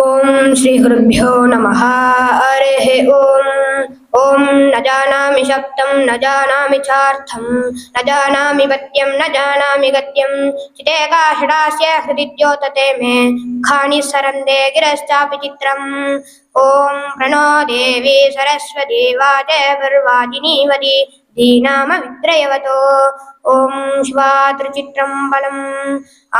ஓம் ஸ்ரீ குருப்பியோ நம அரே ஓம் ஓம் ந ஜானாமி சப்தம் ந ஜானாமி சார்த்தம் ந ஜானாமி பத்யம் ந ஜானாமி கத்யம் சிதே காஷடாசிய ஹிருதி தியோததே மே காணி சரந்தே கிரஸ்தாபி சித்திரம் ஓம் பிரணோ தேவி சரஸ்வதி வாதே பர்வாதினீவதி தீநாம வித்ரயவதோ ஓம் சிவா திருச்சிற்றம்பலம்.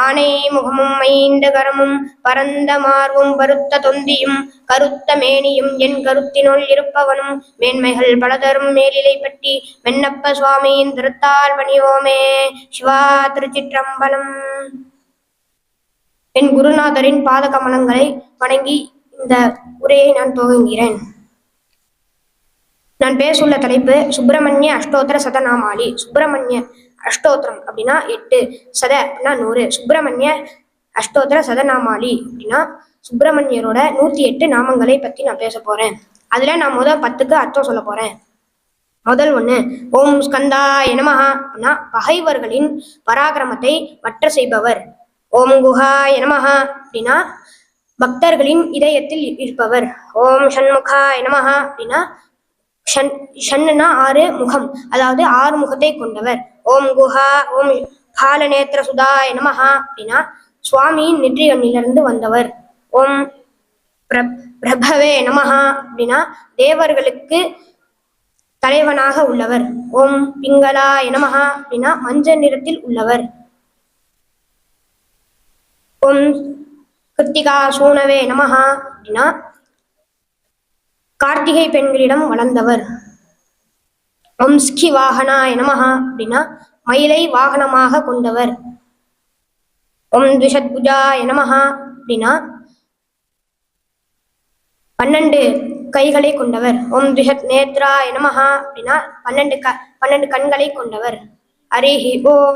ஆனை முகமும் மைந்த கரமும் பரந்த மார்வும் பருத்த தொந்தியும் கருத்த மேனியும் என் கருத்தினுள் இருப்பவனும் மேன்மைகள் பலதரும் மேலிலை பற்றி மென்னப்ப சுவாமியின் திருத்தால் பணிவோமே சிவா திருச்சிற்றம்பலம். என் குருநாதரின் பாத கமலங்களை வணங்கி இந்த உரையை நான் துவங்குகிறேன். நான் பேசுள்ள தலைப்பு சுப்பிரமணிய அஷ்டோத்திர சதநாமாலி சுப்பிரமணிய அஷ்டோத்திரம் அப்படின்னா எட்டு சத அப்படின்னா நூறு சுப்பிரமணிய அஷ்டோத்திர சதநாமாலி அப்படின்னா சுப்பிரமணியரோட நூத்தி எட்டு நாமங்களை பத்தி நான் பேச போறேன். அதுல நான் முதல் பத்துக்கு அர்த்தம் சொல்ல போறேன். முதல் ஒண்ணு ஓம் ஸ்கந்தா எனமஹா அப்படின்னா பகைவர்களின் பராக்கிரமத்தை வற்ற செய்பவர். ஓம் குஹா எனமஹா அப்படின்னா பக்தர்களின் இதயத்தில் இருப்பவர். ஓம் ஷண்முகா எனமஹா அப்படின்னா ஷண் ஆறு முகம். அதாவது ஆறு முகத்தை கொண்டவர். ஓம் குஹா ஓம் பாலநேத்திர சுதாய நமஹா அப்படின்னா சுவாமியின் நெற்றிகண்ணிலிருந்து வந்தவர். ஓம் பிர பிரபவே நமஹா அப்படின்னா தேவர்களுக்கு தலைவனாக உள்ளவர். ஓம் பிங்களா எனமஹா அப்படின்னா மஞ்சள் நிறத்தில் உள்ளவர். ஓம் கிருத்திகா சூனவே நமஹா அப்படின்னா கார்த்திகை பெண்களிடம் வளர்ந்தவர். வம்ஸ்கி வாகனா நமஹா அப்படின்னா மயிலை வாகனமாக கொண்டவர். ஓம் துஷத்புஜாய நமஹா அப்படின்னா பன்னெண்டு கைகளை கொண்டவர். ஓம் துஷத் நேத்ரா நமஹா அப்படின்னா பன்னெண்டு க பன்னெண்டு கண்களை கொண்டவர். ஹரிஹி ஓம்.